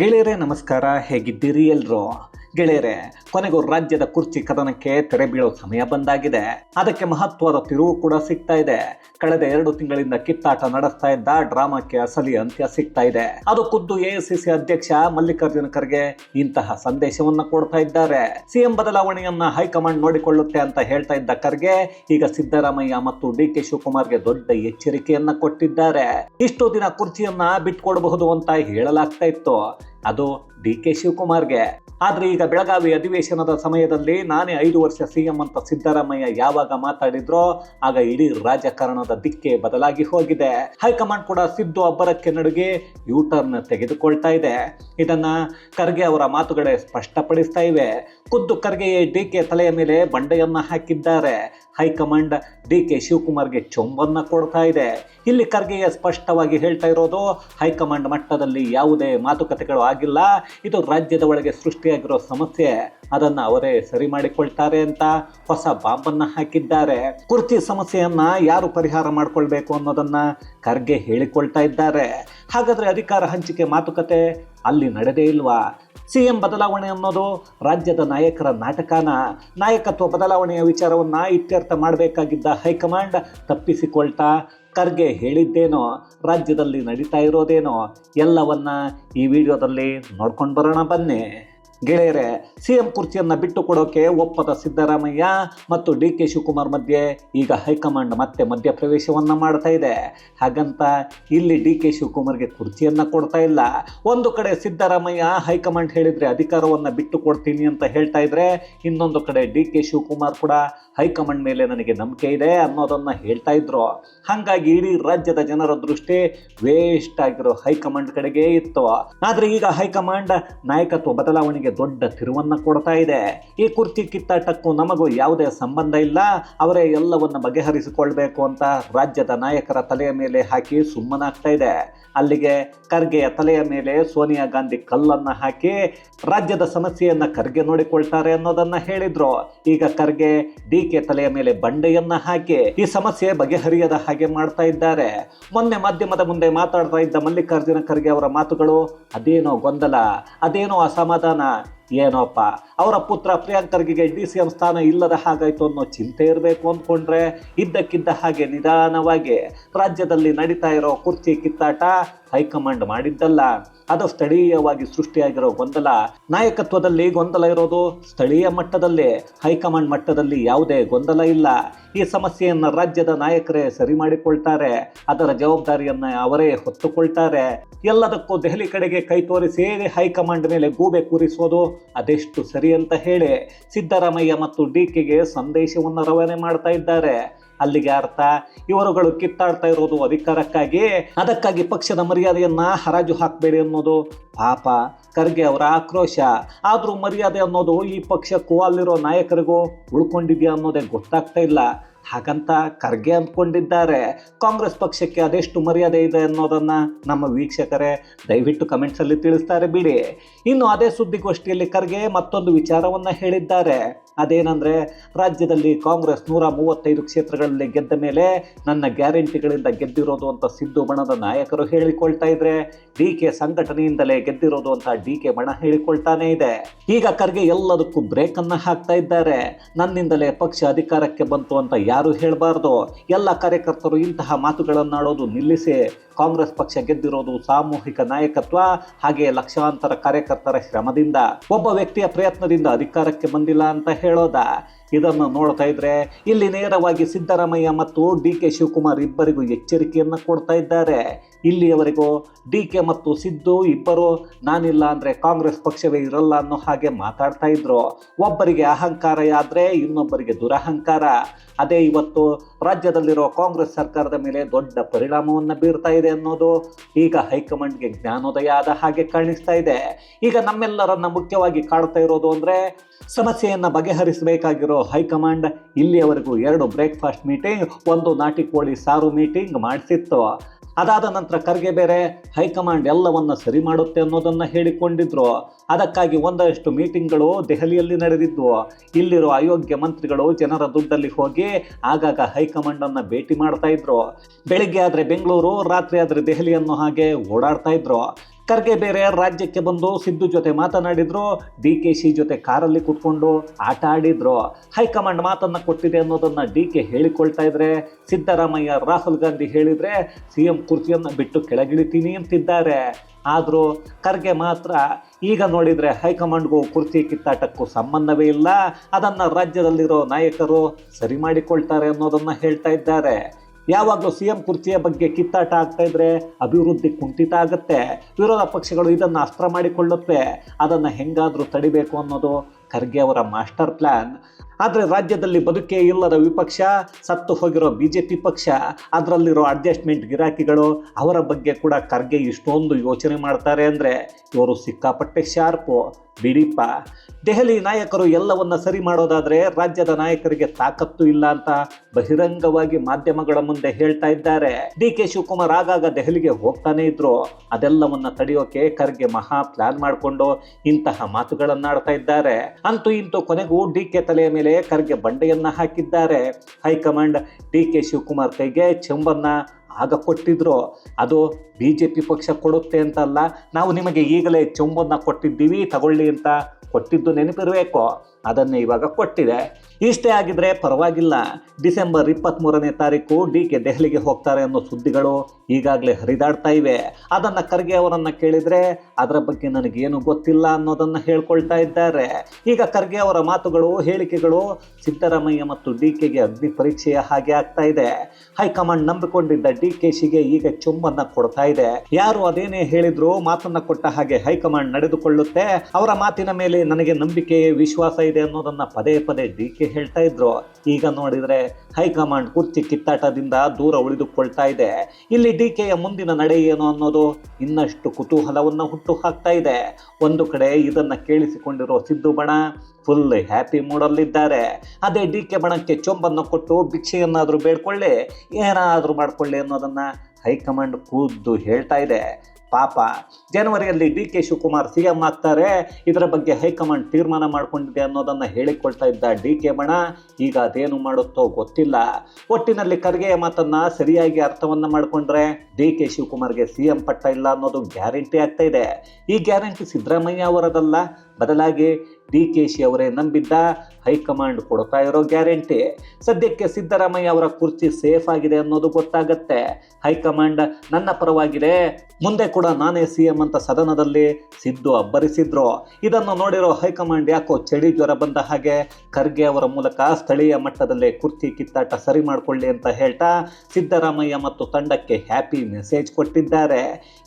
ಗೆಳೆಯರೇ, ನಮಸ್ಕಾರ. ಹೇಗಿದ್ದೀರಿ ಎಲ್ರು? ಗೆಳೆಯರೆ, ಕೊನೆಗೂ ರಾಜ್ಯದ ಕುರ್ಚಿ ಕದನಕ್ಕೆ ತೆರೆ ಬೀಳೋ ಸಮಯ ಬಂದಾಗಿದೆ. ಅದಕ್ಕೆ ಮಹತ್ವದ ತಿರುವು ಕೂಡ ಸಿಗ್ತಾ ಇದೆ. ಕಳೆದ ಎರಡು ತಿಂಗಳಿಂದ ಕಿತ್ತಾಟ ನಡೆಸ್ತಾ ಇದ್ದ ಡ್ರಾಮಾಕ್ಕೆ ಅಸಲಿ ಅಂತ್ಯ ಸಿಗ್ತಾ ಇದೆ. ಅದು ಖುದ್ದು ಎಐಸಿಸಿ ಅಧ್ಯಕ್ಷ ಮಲ್ಲಿಕಾರ್ಜುನ ಖರ್ಗೆ ಇಂತಹ ಸಂದೇಶವನ್ನ ಕೊಡ್ತಾ ಇದ್ದಾರೆ. ಸಿಎಂ ಬದಲಾವಣೆಯನ್ನ ಹೈಕಮಾಂಡ್ ನೋಡಿಕೊಳ್ಳುತ್ತೆ ಅಂತ ಹೇಳ್ತಾ ಇದ್ದ ಖರ್ಗೆ ಈಗ ಸಿದ್ದರಾಮಯ್ಯ ಮತ್ತು ಡಿ ಕೆ ಶಿವಕುಮಾರ್ಗೆ ದೊಡ್ಡ ಎಚ್ಚರಿಕೆಯನ್ನ ಕೊಟ್ಟಿದ್ದಾರೆ. ಇಷ್ಟು ದಿನ ಕುರ್ಚಿಯನ್ನ ಬಿಟ್ಕೊಡಬಹುದು ಅಂತ ಹೇಳಲಾಗ್ತಾ ಇತ್ತು. ಅದು ಡಿ ಕೆ ಶಿವಕುಮಾರ್ಗೆ. ಆದರೆ ಈಗ ಬೆಳಗಾವಿ ಅಧಿವೇಶನದ ಸಮಯದಲ್ಲಿ ನಾನೇ ಐದು ವರ್ಷ ಸಿಎಂ ಅಂತ ಸಿದ್ದರಾಮಯ್ಯ ಯಾವಾಗ ಮಾತಾಡಿದ್ರೋ, ಆಗ ಇಡೀ ರಾಜಕಾರಣದ ದಿಕ್ಕೆ ಬದಲಾಗಿ ಹೋಗಿದೆ. ಹೈಕಮಾಂಡ್ ಕೂಡ ಸಿದ್ದು ಅಬ್ಬರಕ್ಕೆ ನಡುಗೆ ಯೂಟರ್ನ್ ತೆಗೆದುಕೊಳ್ತಾ ಇದೆ. ಇದನ್ನ ಖರ್ಗೆ ಅವರ ಮಾತುಗಳೇ ಸ್ಪಷ್ಟಪಡಿಸ್ತಾ ಇವೆ. ಖುದ್ದು ಖರ್ಗೆಯೇ ಡಿ ಕೆ ತಲೆಯ ಮೇಲೆ ಬಂಡೆಯನ್ನ ಹಾಕಿದ್ದಾರೆ. ಹೈಕಮಾಂಡ್ ಡಿ ಕೆ ಶಿವಕುಮಾರ್ಗೆ ಚೊಂಬನ್ನ ಕೊಡ್ತಾ ಇದೆ. ಇಲ್ಲಿ ಖರ್ಗೆಯ ಸ್ಪಷ್ಟವಾಗಿ ಹೇಳ್ತಾ ಇರೋದು, ಹೈಕಮಾಂಡ್ ಮಟ್ಟದಲ್ಲಿ ಯಾವುದೇ ಮಾತುಕತೆಗಳು ಆಗಿಲ್ಲ. ಇದು ರಾಜ್ಯದ ಒಳಗೆ ಸೃಷ್ಟಿಯಾಗಿರೋ ಸಮಸ್ಯೆ. ಅದನ್ನು ಅವರೇ ಸರಿ ಮಾಡಿಕೊಳ್ತಾರೆ ಅಂತ ಹೊಸ ಬಾಂಬನ್ನು ಹಾಕಿದ್ದಾರೆ. ಕುರ್ಚಿ ಸಮಸ್ಯೆಯನ್ನು ಯಾರು ಪರಿಹಾರ ಮಾಡಿಕೊಳ್ಬೇಕು ಅನ್ನೋದನ್ನು ಖರ್ಗೆ ಹೇಳಿಕೊಳ್ತಾ ಇದ್ದಾರೆ. ಹಾಗಾದರೆ ಅಧಿಕಾರ ಹಂಚಿಕೆ ಮಾತುಕತೆ ಅಲ್ಲಿ ನಡೆದೇ ಇಲ್ವಾ? ಸಿಎಂ ಬದಲಾವಣೆ ಅನ್ನೋದು ರಾಜ್ಯದ ನಾಯಕರ ನಾಟಕನ ನಾಯಕತ್ವ ಬದಲಾವಣೆಯ ವಿಚಾರವನ್ನ ಇತ್ಯರ್ಥ ಮಾಡಬೇಕಾಗಿದ್ದ ಹೈಕಮಾಂಡ್ ತಪ್ಪಿಸಿಕೊಳ್ತಾ ಖರ್ಗೆ ಹೇಳಿದ್ದೇನೋ, ರಾಜ್ಯದಲ್ಲಿ ನಡೀತಾ ಇರೋದೇನೋ ಎಲ್ಲವನ್ನ ಈ ವಿಡಿಯೋದಲ್ಲಿ ನೋಡ್ಕೊಂಡು ಬರೋಣ ಬನ್ನಿ. ಗೆಳೆಯರೆ, ಸಿಎಂ ಕುರ್ಚಿಯನ್ನು ಬಿಟ್ಟು ಕೊಡೋಕೆ ಒಪ್ಪದ ಸಿದ್ದರಾಮಯ್ಯ ಮತ್ತು ಡಿ ಕೆ ಶಿವಕುಮಾರ್ ಮಧ್ಯೆ ಈಗ ಹೈಕಮಾಂಡ್ ಮತ್ತೆ ಮಧ್ಯಪ್ರವೇಶವನ್ನು ಮಾಡ್ತಾ ಇದೆ. ಹಾಗಂತ ಇಲ್ಲಿ ಡಿ ಕೆ ಶಿವಕುಮಾರ್ಗೆ ಕುರ್ಚಿಯನ್ನು ಕೊಡ್ತಾ ಇಲ್ಲ. ಒಂದು ಕಡೆ ಸಿದ್ದರಾಮಯ್ಯ ಹೈಕಮಾಂಡ್ ಹೇಳಿದ್ರೆ ಅಧಿಕಾರವನ್ನ ಬಿಟ್ಟು ಕೊಡ್ತೀನಿ ಅಂತ ಹೇಳ್ತಾ ಇದ್ರೆ ಇನ್ನೊಂದು ಕಡೆ ಡಿ ಕೆ ಶಿವಕುಮಾರ್ ಕೂಡ ಹೈಕಮಾಂಡ್ ಮೇಲೆ ನನಗೆ ನಂಬಿಕೆ ಇದೆ ಅನ್ನೋದನ್ನ ಹೇಳ್ತಾ ಇದ್ರು. ಹಾಗಾಗಿ ಇಡೀ ರಾಜ್ಯದ ಜನರ ದೃಷ್ಟಿ ವೇಸ್ಟ್ ಆಗಿರೋ ಹೈಕಮಾಂಡ್ ಕಡೆಗೆ ಇತ್ತು. ಆದರೆ ಈಗ ಹೈಕಮಾಂಡ್ ನಾಯಕತ್ವ ಬದಲಾವಣೆಗೆ ದೊಡ್ಡ ತಿರುವನ್ನು ಕೊಡ್ತಾ ಇದೆ. ಈ ಕುರ್ಚಿ ಕಿತ್ತಾಟಕ್ಕೂ ನಮಗೂ ಯಾವುದೇ ಸಂಬಂಧ ಇಲ್ಲ. ಅವರೇ ಎಲ್ಲವನ್ನು ಬಗೆಹರಿಸಿಕೊಳ್ಬೇಕು ಅಂತ ರಾಜ್ಯದ ನಾಯಕರ ತಲೆಯ ಮೇಲೆ ಹಾಕಿ ಸುಮ್ಮನಾಗ್ತಾ ಇದೆ. ಅಲ್ಲಿಗೆ ಖರ್ಗೆಯ ತಲೆಯ ಮೇಲೆ ಸೋನಿಯಾ ಗಾಂಧಿ ಕಲ್ಲನ್ನು ಹಾಕಿ ರಾಜ್ಯದ ಸಮಸ್ಯೆಯನ್ನು ಖರ್ಗೆ ನೋಡಿಕೊಳ್ತಾರೆ ಅನ್ನೋದನ್ನು ಹೇಳಿದ್ರು. ಈಗ ಖರ್ಗೆ ಡಿ ಕೆ ತಲೆಯ ಮೇಲೆ ಬಂಡೆಯನ್ನು ಹಾಕಿ ಈ ಸಮಸ್ಯೆ ಬಗೆಹರಿಯದ ಹಾಗೆ ಮಾಡ್ತಾ ಇದ್ದಾರೆ. ಮೊನ್ನೆ ಮಾಧ್ಯಮದ ಮುಂದೆ ಮಾತಾಡ್ತಾ ಇದ್ದ ಮಲ್ಲಿಕಾರ್ಜುನ ಖರ್ಗೆ ಅವರ ಮಾತುಗಳು, ಅದೇನೋ ಗೊಂದಲ, ಅದೇನೋ ಅಸಮಾಧಾನ lá. ಏನೋಪ್ಪ ಅವರ ಪುತ್ರ ಪ್ರಿಯಾಂಕರ್ಗೆ ಡಿ ಸಿ ಎಂ ಸ್ಥಾನ ಇಲ್ಲದ ಹಾಗಾಯ್ತು ಅನ್ನೋ ಚಿಂತೆ ಇರಬೇಕು ಅಂದ್ಕೊಂಡ್ರೆ ಇದ್ದಕ್ಕಿದ್ದ ಹಾಗೆ ನಿಧಾನವಾಗಿ ರಾಜ್ಯದಲ್ಲಿ ನಡೀತಾ ಇರೋ ಕುರ್ಚಿ ಕಿತ್ತಾಟ ಹೈಕಮಾಂಡ್ ಮಾಡಿದ್ದಲ್ಲ. ಅದು ಸ್ಥಳೀಯವಾಗಿ ಸೃಷ್ಟಿಯಾಗಿರೋ ಗೊಂದಲ. ನಾಯಕತ್ವದಲ್ಲಿ ಗೊಂದಲ ಇರೋದು ಸ್ಥಳೀಯ ಮಟ್ಟದಲ್ಲಿ, ಹೈಕಮಾಂಡ್ ಮಟ್ಟದಲ್ಲಿ ಯಾವುದೇ ಗೊಂದಲ ಇಲ್ಲ. ಈ ಸಮಸ್ಯೆಯನ್ನ ರಾಜ್ಯದ ನಾಯಕರೇ ಸರಿ ಮಾಡಿಕೊಳ್ತಾರೆ. ಅದರ ಜವಾಬ್ದಾರಿಯನ್ನ ಅವರೇ ಹೊತ್ತುಕೊಳ್ತಾರೆ. ಎಲ್ಲದಕ್ಕೂ ದೆಹಲಿ ಕಡೆಗೆ ಕೈ ತೋರಿಸಿ, ಹೈಕಮಾಂಡ್ ಮೇಲೆ ಗೂಬೆ ಕೂರಿಸೋದು ಅದೆಷ್ಟು ಸರಿ ಅಂತ ಹೇಳಿ ಸಿದ್ದರಾಮಯ್ಯ ಮತ್ತು ಡಿ ಕೆಗೆ ಸಂದೇಶವನ್ನು ರವಾನೆ ಮಾಡ್ತಾ ಇದ್ದಾರೆ. ಅಲ್ಲಿಗೆ ಅರ್ಥ, ಇವರುಗಳು ಕಿತ್ತಾಡ್ತಾ ಇರೋದು ಅಧಿಕಾರಕ್ಕಾಗಿ, ಅದಕ್ಕಾಗಿ ಪಕ್ಷದ ಮರ್ಯಾದೆಯನ್ನ ಹರಾಜು ಹಾಕಬೇಡಿ ಅನ್ನೋದು ಪಾಪ. ಖರ್ಗೆ ಅವರ ಆಕ್ರೋಶ, ಆದರೂ ಮರ್ಯಾದೆ ಅನ್ನೋದು ಈ ಪಕ್ಷಕ್ಕೂ ಅಲ್ಲಿರೋ ನಾಯಕರಿಗೂ ಉಳ್ಕೊಂಡಿದ್ಯಾ ಅನ್ನೋದೇ ಗೊತ್ತಾಗ್ತಾ ಇಲ್ಲ. ಹಾಗಂತ ಖರ್ಗೆ ಅಂದ್ಕೊಂಡಿದ್ದಾರೆ. ಕಾಂಗ್ರೆಸ್ ಪಕ್ಷಕ್ಕೆ ಅದೆಷ್ಟು ಮರ್ಯಾದೆ ಇದೆ ಅನ್ನೋದನ್ನು ನಮ್ಮ ವೀಕ್ಷಕರೇ ದಯವಿಟ್ಟು ಕಮೆಂಟ್ಸಲ್ಲಿ ತಿಳಿಸ್ತಾರೆ ಬಿಡಿ. ಇನ್ನು ಅದೇ ಸುದ್ದಿಗೋಷ್ಠಿಯಲ್ಲಿ ಖರ್ಗೆ ಮತ್ತೊಂದು ವಿಚಾರವನ್ನು ಹೇಳಿದ್ದಾರೆ. ಅದೇನಂದ್ರೆ ರಾಜ್ಯದಲ್ಲಿ ಕಾಂಗ್ರೆಸ್ ನೂರ ಮೂವತ್ತೈದು ಕ್ಷೇತ್ರಗಳಲ್ಲಿ ಗೆದ್ದ ಮೇಲೆ ನನ್ನ ಗ್ಯಾರಂಟಿಗಳಿಂದ ಗೆದ್ದಿರೋದು ಅಂತ ಸಿದ್ದು ಬಣದ ನಾಯಕರು ಹೇಳಿಕೊಳ್ತಾ ಇದ್ರೆ ಡಿ ಕೆ ಸಂಘಟನೆಯಿಂದಲೇ ಗೆದ್ದಿರೋದು ಅಂತ ಡಿ ಕೆ ಬಣ ಹೇಳಿಕೊಳ್ತಾನೆ ಇದೆ. ಈಗ ಖರ್ಗೆ ಎಲ್ಲದಕ್ಕೂ ಬ್ರೇಕ್ ಅನ್ನ ಹಾಕ್ತಾ ಇದ್ದಾರೆ. ನನ್ನಿಂದಲೇ ಪಕ್ಷ ಅಧಿಕಾರಕ್ಕೆ ಬಂತು ಅಂತ ಯಾರು ಹೇಳಬಾರ್ದು. ಎಲ್ಲ ಕಾರ್ಯಕರ್ತರು ಇಂತಹ ಮಾತುಗಳನ್ನಾಡೋದು ನಿಲ್ಲಿಸಿ. ಕಾಂಗ್ರೆಸ್ ಪಕ್ಷ ಗೆದ್ದಿರೋದು ಸಾಮೂಹಿಕ ನಾಯಕತ್ವ ಹಾಗೆ ಲಕ್ಷಾಂತರ ಕಾರ್ಯಕರ್ತರ ಶ್ರಮದಿಂದ. ಒಬ್ಬ ವ್ಯಕ್ತಿಯ ಪ್ರಯತ್ನದಿಂದ ಅಧಿಕಾರಕ್ಕೆ ಬಂದಿಲ್ಲ ಅಂತ ಹೇಳೋದ ಇದನ್ನು ನೋಡ್ತಾ ಇದ್ರೆ ಇಲ್ಲಿ ನೇರವಾಗಿ ಸಿದ್ದರಾಮಯ್ಯ ಮತ್ತು ಡಿ ಕೆ ಶಿವಕುಮಾರ್ ಇಬ್ಬರಿಗೂ ಎಚ್ಚರಿಕೆಯನ್ನು ಕೊಡ್ತಾ ಇದ್ದಾರೆ. ಇಲ್ಲಿಯವರೆಗೂ ಡಿ ಕೆ ಮತ್ತು ಸಿದ್ದು ಇಬ್ಬರು ನಾನಿಲ್ಲ ಅಂದರೆ ಕಾಂಗ್ರೆಸ್ ಪಕ್ಷವೇ ಇರಲ್ಲ ಅನ್ನೋ ಹಾಗೆ ಮಾತಾಡ್ತಾ ಇದ್ರು. ಒಬ್ಬರಿಗೆ ಅಹಂಕಾರ ಆದರೆ ಇನ್ನೊಬ್ಬರಿಗೆ ದುರಹಂಕಾರ. ಅದೇ ಇವತ್ತು ರಾಜ್ಯದಲ್ಲಿರೋ ಕಾಂಗ್ರೆಸ್ ಸರ್ಕಾರದ ಮೇಲೆ ದೊಡ್ಡ ಪರಿಣಾಮವನ್ನು ಬೀರ್ತಾ ಇದೆ ಅನ್ನೋದು ಈಗ ಹೈಕಮಾಂಡ್ಗೆ ಜ್ಞಾನೋದಯ ಆದ ಹಾಗೆ ಕಾಣಿಸ್ತಾ ಇದೆ. ಈಗ ನಮ್ಮೆಲ್ಲರನ್ನ ಮುಖ್ಯವಾಗಿ ಕಾಡ್ತಾ ಇರೋದು ಅಂದರೆ ಸಮಸ್ಯೆಯನ್ನು ಬಗೆಹರಿಸಬೇಕಾಗಿರೋ ಹೈಕಮಾಂಡ್ ಇಲ್ಲಿಯವರೆಗೂ ಎರಡು ಬ್ರೇಕ್ಫಾಸ್ಟ್ ಮೀಟಿಂಗ್, ಒಂದು ನಾಟಿ ಕೋಳಿ ಸಾರು ಮೀಟಿಂಗ್ ಮಾಡಿಸಿತ್ತು. ಅದಾದ ನಂತರ ಖರ್ಗೆ ಬೇರೆ ಹೈಕಮಾಂಡ್ ಎಲ್ಲವನ್ನ ಸರಿ ಮಾಡುತ್ತೆ ಅನ್ನೋದನ್ನು ಹೇಳಿಕೊಂಡಿದ್ರು. ಅದಕ್ಕಾಗಿ ಒಂದಷ್ಟು ಮೀಟಿಂಗ್ಗಳು ದೆಹಲಿಯಲ್ಲಿ ನಡೆದಿದ್ವು. ಇಲ್ಲಿರೋ ಅಯೋಗ್ಯ ಮಂತ್ರಿಗಳು ಜನರ ದುಡ್ಡಲ್ಲಿ ಹೋಗಿ ಆಗಾಗ ಹೈಕಮಾಂಡನ್ನು ಭೇಟಿ ಮಾಡ್ತಾ ಇದ್ರು. ಬೆಳಿಗ್ಗೆ ಆದ್ರೆ ಬೆಂಗಳೂರು, ರಾತ್ರಿ ಆದ್ರೆ ದೆಹಲಿಯನ್ನು ಹಾಗೆ ಓಡಾಡ್ತಾ ಇದ್ರು. ಖರ್ಗೆ ಬೇರೆ ರಾಜ್ಯಕ್ಕೆ ಬಂದು ಸಿದ್ದು ಜೊತೆ ಮಾತನಾಡಿದ್ರು, ಡಿ ಕೆ ಶಿ ಜೊತೆ ಕಾರಲ್ಲಿ ಕುತ್ಕೊಂಡು ಆಟ ಆಡಿದ್ರು. ಹೈಕಮಾಂಡ್ ಮಾತನ್ನ ಕೊಟ್ಟಿದೆ ಅನ್ನೋದನ್ನ ಡಿ ಕೆ ಹೇಳಿಕೊಳ್ತಾ ಇದ್ರೆ, ಸಿದ್ದರಾಮಯ್ಯ, ರಾಹುಲ್ ಗಾಂಧಿ ಹೇಳಿದ್ರೆ ಸಿ ಎಂ ಕುರ್ಚಿಯನ್ನು ಬಿಟ್ಟು ಕೆಳಗಿಳಿತೀನಿ ಅಂತಿದ್ದಾರೆ. ಆದರೂ ಖರ್ಗೆ ಮಾತ್ರ ಈಗ ನೋಡಿದರೆ ಹೈಕಮಾಂಡ್ಗೂ ಕುರ್ಚಿ ಕಿತ್ತಾಟಕ್ಕೂ ಸಂಬಂಧವೇ ಇಲ್ಲ. ಅದನ್ನು ರಾಜ್ಯದಲ್ಲಿರೋ ನಾಯಕರು ಸರಿ ಮಾಡಿಕೊಳ್ತಾರೆ ಅನ್ನೋದನ್ನು ಹೇಳ್ತಾ ಇದ್ದಾರೆ. ಯಾವಾಗಲೂ ಸಿ ಎಂ ಕುರ್ಚಿಯ ಬಗ್ಗೆ ಕಿತ್ತಾಟ ಆಗ್ತಾ ಇದ್ರೆ ಅಭಿವೃದ್ಧಿ ಕುಂಠಿತ ಆಗುತ್ತೆ. ವಿರೋಧ ಪಕ್ಷಗಳು ಇದನ್ನು ಅಸ್ತ್ರ ಮಾಡಿಕೊಳ್ಳುತ್ತೆ. ಅದನ್ನು ಹೆಂಗಾದರೂ ತಡಿಬೇಕು ಅನ್ನೋದು ಖರ್ಗೆ ಅವರ ಮಾಸ್ಟರ್ ಪ್ಲಾನ್. ಆದರೆ ರಾಜ್ಯದಲ್ಲಿ ಬದುಕೇ ಇಲ್ಲದ ವಿಪಕ್ಷ, ಸತ್ತು ಹೋಗಿರೋ ಬಿ ಜೆ ಪಿ ಪಕ್ಷ, ಅದರಲ್ಲಿರೋ ಅಡ್ಜಸ್ಟ್ಮೆಂಟ್ ಗಿರಾಕಿಗಳು ಅವರ ಬಗ್ಗೆ ಕೂಡ ಖರ್ಗೆ ಇಷ್ಟೊಂದು ಯೋಚನೆ ಮಾಡ್ತಾರೆ ಅಂದರೆ ಇವರು ಸಿಕ್ಕಾಪಟ್ಟೆ ಶಾರ್ಪು, ಬಿಡಿಪ. ದೆಹಲಿ ನಾಯಕರು ಎಲ್ಲವನ್ನ ಸರಿ ಮಾಡೋದಾದ್ರೆ ರಾಜ್ಯದ ನಾಯಕರಿಗೆ ತಾಕತ್ತು ಇಲ್ಲ ಅಂತ ಬಹಿರಂಗವಾಗಿ ಮಾಧ್ಯಮಗಳ ಮುಂದೆ ಹೇಳ್ತಾ ಇದ್ದಾರೆ. ಡಿ ಕೆ ಶಿವಕುಮಾರ್ ಆಗಾಗ ದೆಹಲಿಗೆ ಹೋಗ್ತಾನೆ ಇದ್ರು. ಅದೆಲ್ಲವನ್ನ ತಡೆಯೋಕೆ ಖರ್ಗೆ ಮಹಾ ಪ್ಲಾನ್ ಮಾಡಿಕೊಂಡು ಇಂತಹ ಮಾತುಗಳನ್ನಾಡ್ತಾ ಇದ್ದಾರೆ. ಅಂತೂ ಇಂತೂ ಕೊನೆಗೂ ಡಿ ಕೆ ತಲೆಯ ಮೇಲೆ ಖರ್ಗೆ ಬಂಡೆಯನ್ನ ಹಾಕಿದ್ದಾರೆ. ಹೈಕಮಾಂಡ್ ಡಿ ಕೆ ಶಿವಕುಮಾರ್ ಕೈಗೆ ಚೆಂಬನ್ನ ಆಗ ಕೊಟ್ಟಿದ್ರು. ಅದು ಬಿ ಜೆ ಪಿ ಪಕ್ಷ ಕೊಡುತ್ತೆ ಅಂತಲ್ಲ, ನಾವು ನಿಮಗೆ ಈಗಲೇ ಚೊಂಬನ್ನ ಕೊಟ್ಟಿದ್ದೀವಿ, ತಗೊಳ್ಳಿ ಅಂತ ಕೊಟ್ಟಿದ್ದು ನೆನಪಿರಬೇಕು. ಅದನ್ನು ಇವಾಗ ಕೊಟ್ಟಿದೆ. ಇಷ್ಟೇ ಆಗಿದ್ರೆ ಪರವಾಗಿಲ್ಲ. ಡಿಸೆಂಬರ್ ಇಪ್ಪತ್ತ್ಮೂರನೇ ತಾರೀಕು ಡಿ ಕೆ ದೆಹಲಿಗೆ ಹೋಗ್ತಾರೆ ಅನ್ನೋ ಸುದ್ದಿಗಳು ಈಗಾಗಲೇ ಹರಿದಾಡ್ತಾ ಇವೆ. ಅದನ್ನು ಖರ್ಗೆ ಅವರನ್ನು ಕೇಳಿದರೆ ಅದರ ಬಗ್ಗೆ ನನಗೇನು ಗೊತ್ತಿಲ್ಲ ಅನ್ನೋದನ್ನು ಹೇಳ್ಕೊಳ್ತಾ ಇದ್ದಾರೆ. ಈಗ ಖರ್ಗೆ ಅವರ ಮಾತುಗಳು, ಹೇಳಿಕೆಗಳು ಸಿದ್ದರಾಮಯ್ಯ ಮತ್ತು ಡಿ ಕೆಗೆ ಅಗ್ನಿ ಪರೀಕ್ಷೆಯ ಹಾಗೆ ಆಗ್ತಾ ಇದೆ. ಹೈಕಮಾಂಡ್ ನಂಬಿಕೊಂಡಿದ್ದ ಡಿ ಕೆ ಶಿಗೆ ಈಗ ಚುಂಬನ್ನ ಕೊಡ್ತಾ ಇದೆ. ಯಾರು ಅದೇನೇ ಹೇಳಿದ್ರು ಮಾತನ್ನ ಕೊಟ್ಟ ಹಾಗೆ ಹೈಕಮಾಂಡ್ ನಡೆದುಕೊಳ್ಳುತ್ತೆ. ಅವರ ಮಾತಿನ ಮೇಲೆ ನನಗೆ ನಂಬಿಕೆ ವಿಶ್ವಾಸ ಇದೆ ಅನ್ನೋದನ್ನ ಪದೇ ಪದೇ ಡಿ ಕೆ ಹೇಳ್ತಾ ಇದ್ರು. ಈಗ ನೋಡಿದ್ರೆ ಹೈಕಮಾಂಡ್ ಕುರ್ಚಿ ಕಿತ್ತಾಟದಿಂದ ದೂರ ಉಳಿದುಕೊಳ್ತಾ ಇದೆ. ಇಲ್ಲಿ ಡಿ ಕೆಯ ಮುಂದಿನ ನಡೆ ಏನು ಅನ್ನೋದು ಇನ್ನಷ್ಟು ಕುತೂಹಲವನ್ನು ಹುಟ್ಟು ಹಾಕ್ತಾ ಇದೆ. ಒಂದು ಕಡೆ ಇದನ್ನ ಕೇಳಿಸಿಕೊಂಡಿರೋ ಸಿದ್ದು ಬಣ ಫುಲ್ ಹ್ಯಾಪಿ ಮೂಡಲ್ಲಿದ್ದಾರೆ ಅದೇ ಡಿ ಕೆ ಬಣಕ್ಕೆ ಚೊಂಬನ್ನು ಕೊಟ್ಟು ಭಿಕ್ಷೆಯನ್ನಾದರೂ ಬೇಡ್ಕೊಳ್ಳಿ. ಏನಾದರೂ ಮಾಡ್ಕೊಳ್ಳಿ ಅನ್ನೋದನ್ನ ಹೈಕಮಾಂಡ್ ಕೂದ್ದು ಹೇಳ್ತಾ ಇದೆ. ಪಾಪ. ಜನವರಿಯಲ್ಲಿ D K Shivakumar C M ಆಗ್ತಾರೆ. ಇದರ ಬಗ್ಗೆ ಹೈಕಮಾಂಡ್ ತೀರ್ಮಾನ ಮಾಡಿಕೊಂಡಿದೆ ಅನ್ನೋದನ್ನು ಹೇಳಿಕೊಳ್ತಾ ಇದ್ದ ಡಿ ಕೆ ಬಣ ಈಗ ಅದೇನು ಮಾಡುತ್ತೋ ಗೊತ್ತಿಲ್ಲ. ಒಟ್ಟಿನಲ್ಲಿ ಖರ್ಗೆಯ ಮಾತನ್ನ ಸರಿಯಾಗಿ ಅರ್ಥವನ್ನು ಮಾಡಿಕೊಂಡ್ರೆ ಡಿ ಕೆ ಶಿವಕುಮಾರ್ಗೆ ಸಿ ಎಂ ಪಟ್ಟ ಇಲ್ಲ ಅನ್ನೋದು ಗ್ಯಾರಂಟಿ ಆಗ್ತಾ ಇದೆ. ಈ ಗ್ಯಾರಂಟಿ ಸಿದ್ದರಾಮಯ್ಯ ಅವರದಲ್ಲ. ಬದಲಾಗಿ ಡಿ ಕೆ ಶಿ ಅವರೇ ನಂಬಿದ್ದ ಹೈಕಮಾಂಡ್ ಕೊಡ್ತಾ ಇರೋ ಗ್ಯಾರಂಟಿ ಸದ್ಯಕ್ಕೆ ಸಿದ್ದರಾಮಯ್ಯ ಅವರ ಕುರ್ಚಿ ಸೇಫ್ ಆಗಿದೆ ಅನ್ನೋದು ಗೊತ್ತಾಗತ್ತೆ. ಹೈಕಮಾಂಡ್ ನನ್ನ ಪರವಾಗಿದೆ, ಮುಂದೆ ಕೂಡ ನಾನೇ ಸಿ ಎಂ ಅಂತ ಸದನದಲ್ಲಿ ಸಿದ್ದು ಅಬ್ಬರಿಸಿದ್ರು. ಇದನ್ನು ನೋಡಿರೋ ಹೈಕಮಾಂಡ್ ಯಾಕೋ ಚಳಿ ಜ್ವರ ಬಂದ ಹಾಗೆ ಖರ್ಗೆ ಅವರ ಮೂಲಕ ಸ್ಥಳೀಯ ಮಟ್ಟದಲ್ಲಿ ಕುರ್ಚಿ ಕಿತ್ತಾಟ ಸರಿ ಮಾಡಿಕೊಳ್ಳಿ ಅಂತ ಹೇಳ್ತಾ ಸಿದ್ದರಾಮಯ್ಯ ಮತ್ತು ತಂಡಕ್ಕೆ ಹ್ಯಾಪಿ ಮೆಸೇಜ್ ಕೊಟ್ಟಿದ್ದಾರೆ.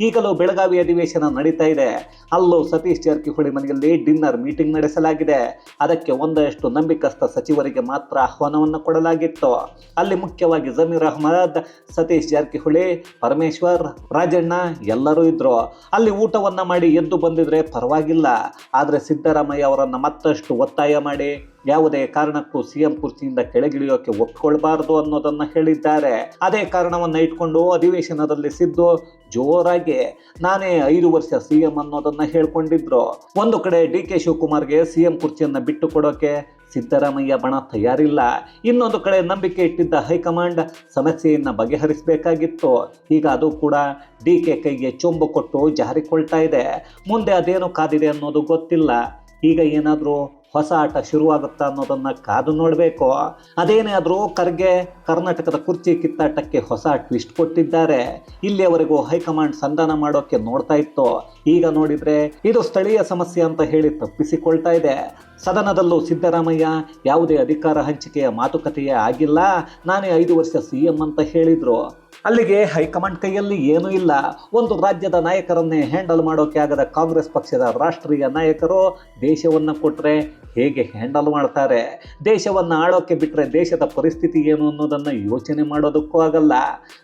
ಈಗಲೂ ಬೆಳಗಾವಿ ಅಧಿವೇಶನ ನಡೀತಾ ಇದೆ. ಅಲ್ಲೂ ಸತೀಶ್ ಜಾರಕಿಹೊಳಿ ಮನೆಯಲ್ಲಿ ಡಿನ್ನರ್ ಮೀಟಿಂಗ್ ನಡೆಸಲಾಗಿದೆ. ಅದಕ್ಕೆ ಒಂದಷ್ಟು ನಂಬಿಕಸ್ಥ ಸಚಿವರಿಗೆ ಮಾತ್ರ ಆಹ್ವಾನವನ್ನು ಕೊಡಲಾಗಿತ್ತು. ಅಲ್ಲಿ ಮುಖ್ಯವಾಗಿ ಜಮೀರ್ ಅಹಮದ್, ಸತೀಶ್ ಜಾರಕಿಹೊಳಿ, ಪರಮೇಶ್ವರ್, ರಾಜಣ್ಣ ಎಲ್ಲರೂ ಇದ್ರು. ಅಲ್ಲಿ ಊಟವನ್ನ ಮಾಡಿ ಎದ್ದು ಬಂದಿದ್ರೆ ಪರವಾಗಿಲ್ಲ. ಆದರೆ ಸಿದ್ದರಾಮಯ್ಯ ಅವರನ್ನು ಮತ್ತಷ್ಟು ಒತ್ತಾಯ ಮಾಡಿ ಯಾವುದೇ ಕಾರಣಕ್ಕೂ ಸಿಎಂ ಕುರ್ಚಿಯಿಂದ ಕೆಳಗಿಳಿಯೋಕೆ ಒಪ್ಕೊಳ್ಬಾರದು ಅನ್ನೋದನ್ನ ಹೇಳಿದ್ದಾರೆ. ಅದೇ ಕಾರಣವನ್ನ ಇಟ್ಕೊಂಡು ಅಧಿವೇಶನದಲ್ಲಿ ಸಿದ್ದು ಜೋರಾಗಿ, ನಾನೇ ಐದು ವರ್ಷ ಸಿಎಂ ಅನ್ನೋದನ್ನ ಹೇಳ್ಕೊಂಡಿದ್ರು. ಒಂದು ಕಡೆ ಡಿ ಕೆ ಶಿವಕುಮಾರ್ಗೆ ಸಿಎಂ ಕುರ್ಚಿಯನ್ನ ಬಿಟ್ಟು ಕೊಡೋಕೆ ಸಿದ್ದರಾಮಯ್ಯ ಬಣ ತಯಾರಿಲ್ಲ. ಇನ್ನೊಂದು ಕಡೆ ನಂಬಿಕೆ ಇಟ್ಟಿದ್ದ ಹೈಕಮಾಂಡ್ ಸಮಸ್ಯೆಯನ್ನು ಬಗೆಹರಿಸಬೇಕಾಗಿತ್ತು. ಈಗ ಅದು ಕೂಡ ಡಿ ಕೆ ಕೈಗೆ ಚೊಂಬು ಕೊಟ್ಟು ಜಾರಿಕೊಳ್ತಾ ಇದೆ. ಮುಂದೆ ಅದೇನು ಕಾದಿದೆ ಅನ್ನೋದು ಗೊತ್ತಿಲ್ಲ. ಈಗ ಏನಾದರೂ ಹೊಸ ಆಟ ಶುರುವಾಗುತ್ತಾ ಅನ್ನೋದನ್ನು ಕಾದು ನೋಡಬೇಕು. ಅದೇನೇ ಆದರೂ ಖರ್ಗೆ ಕರ್ನಾಟಕದ ಕುರ್ಚಿ ಕಿತ್ತಾಟಕ್ಕೆ ಹೊಸ ಟ್ವಿಸ್ಟ್ ಕೊಟ್ಟಿದ್ದಾರೆ. ಇಲ್ಲಿಯವರೆಗೂ ಹೈಕಮಾಂಡ್ ಸಂಧಾನ ಮಾಡೋಕ್ಕೆ ನೋಡ್ತಾ ಇತ್ತು. ಈಗ ನೋಡಿದರೆ ಇದು ಸ್ಥಳೀಯ ಸಮಸ್ಯೆ ಅಂತ ಹೇಳಿ ತಪ್ಪಿಸಿಕೊಳ್ತಾ ಇದೆ. ಸದನದಲ್ಲೂ ಸಿದ್ದರಾಮಯ್ಯ ಯಾವುದೇ ಅಧಿಕಾರ ಹಂಚಿಕೆಯ ಮಾತುಕತೆಯೇ ಆಗಿಲ್ಲ. ನಾನೇ ಐದು ವರ್ಷ ಸಿ ಎಂ ಅಂತ ಹೇಳಿದ್ರು. ಅಲ್ಲಿಗೆ ಹೈಕಮಾಂಡ್ ಕೈಯಲ್ಲಿ ಏನೂ ಇಲ್ಲ. ಒಂದು ರಾಜ್ಯದ ನಾಯಕರನ್ನೇ ಹ್ಯಾಂಡಲ್ ಮಾಡೋಕೆ ಆಗದ ಕಾಂಗ್ರೆಸ್ ಪಕ್ಷದ ರಾಷ್ಟ್ರೀಯ ನಾಯಕರು ದೇಶವನ್ನು ಕೊಟ್ಟರೆ ಹೇಗೆ ಹ್ಯಾಂಡಲ್ ಮಾಡ್ತಾರೆ? ದೇಶವನ್ನು ಆಳೋಕೆ ಬಿಟ್ಟರೆ ದೇಶದ ಪರಿಸ್ಥಿತಿ ಏನು ಅನ್ನೋದನ್ನು ಯೋಚನೆ ಮಾಡೋದಕ್ಕೂ ಆಗಲ್ಲ.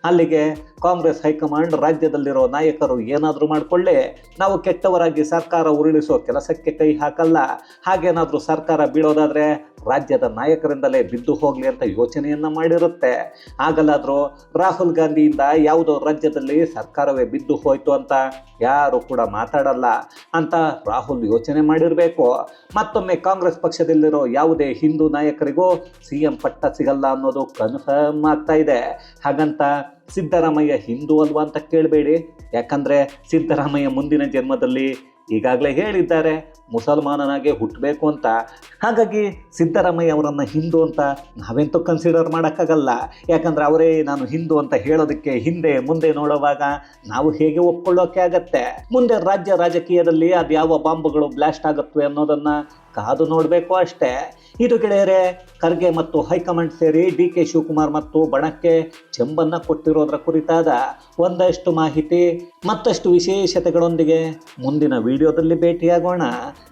ಅಲ್ಲಿಗೆ ಕಾಂಗ್ರೆಸ್ ಹೈಕಮಾಂಡ್ ರಾಜ್ಯದಲ್ಲಿರೋ ನಾಯಕರು ಏನಾದರೂ ಮಾಡಿಕೊಳ್ಳಿ. ನಾವು ಕೆಟ್ಟವರಾಗಿ ಸರ್ಕಾರ ಉರುಳಿಸೋ ಕೆಲಸಕ್ಕೆ ಕೈ ಹಾಕಲ್ಲ. ಹಾಗೇನಾದರೂ ಸರ್ಕಾರ ಬೀಳೋದಾದರೆ ರಾಜ್ಯದ ನಾಯಕರಿಂದಲೇ ಬಿದ್ದು ಹೋಗಲಿ ಅಂತ ಯೋಚನೆಯನ್ನು ಮಾಡಿರುತ್ತೆ. ಆಗಲಾದರೂ ರಾಹುಲ್ ಗಾಂಧಿಯಿಂದ ಯಾವುದೋ ರಾಜ್ಯದಲ್ಲಿ ಸರ್ಕಾರವೇ ಬಿದ್ದು ಹೋಯ್ತು ಅಂತ ಯಾರು ಕೂಡ ಮಾತಾಡಲ್ಲ ಅಂತ ರಾಹುಲ್ ಯೋಚನೆ ಮಾಡಿರಬೇಕು. ಮತ್ತೊಮ್ಮೆ ಕಾಂಗ್ರೆಸ್ ಪಕ್ಷದಲ್ಲಿರೋ ಯಾವುದೇ ಹಿಂದೂ ನಾಯಕರಿಗೂ ಸಿ ಎಂ ಪಟ್ಟ ಸಿಗಲ್ಲ ಅನ್ನೋದು ಕನ್ಫರ್ಮ್ ಆಗ್ತಾ ಇದೆ. ಹಾಗಂತ ಸಿದ್ದರಾಮಯ್ಯ ಹಿಂದೂ ಅಲ್ವಾ ಅಂತ ಕೇಳಬೇಡಿ. ಯಾಕಂದ್ರೆ ಸಿದ್ದರಾಮಯ್ಯ ಮುಂದಿನ ಜನ್ಮದಲ್ಲಿ ಈಗಾಗಲೇ ಹೇಳಿದ್ದಾರೆ, ಮುಸಲ್ಮಾನನಾಗೆ ಹುಟ್ಟಬೇಕು ಅಂತ. ಹಾಗಾಗಿ ಸಿದ್ದರಾಮಯ್ಯ ಅವರನ್ನು ಹಿಂದೂ ಅಂತ ನಾವೆಂತೂ ಕನ್ಸಿಡರ್ ಮಾಡೋಕ್ಕಾಗಲ್ಲ. ಯಾಕಂದ್ರೆ ಅವರೇ ನಾನು ಹಿಂದೂ ಅಂತ ಹೇಳೋದಕ್ಕೆ ಹಿಂದೆ, ಮುಂದೆ ನೋಡುವಾಗ ನಾವು ಹೇಗೆ ಒಪ್ಕೊಳ್ಳೋಕೆ ಆಗತ್ತೆ? ಮುಂದೆ ರಾಜ್ಯ ರಾಜಕೀಯದಲ್ಲಿ ಅದು ಯಾವ ಬಾಂಬುಗಳು ಬ್ಲಾಸ್ಟ್ ಆಗುತ್ತವೆ ಅನ್ನೋದನ್ನ ಕಾದು ನೋಡಬೇಕು ಅಷ್ಟೇ. ಇದು ಗೆಳೆಯರೆ, ಖರ್ಗೆ ಮತ್ತು ಹೈಕಮಾಂಡ್ ಸೇರಿ ಡಿ ಕೆ ಶಿವಕುಮಾರ್ ಮತ್ತು ಬಣಕ್ಕೆ ಚೆಂಬನ್ನ ಕೊಟ್ಟಿರೋದ್ರ ಕುರಿತಾದ ಒಂದಷ್ಟು ಮಾಹಿತಿ, ಮತ್ತಷ್ಟು ವಿಶೇಷತೆಗಳೊಂದಿಗೆ ಮುಂದಿನ ವಿಡಿಯೋದಲ್ಲಿ ಭೇಟಿಯಾಗೋಣ.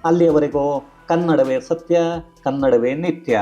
ಅಲ್ಲಿಯವರೆಗೂ ಕನ್ನಡವೇ ಸತ್ಯ, ಕನ್ನಡವೇ ನಿತ್ಯ.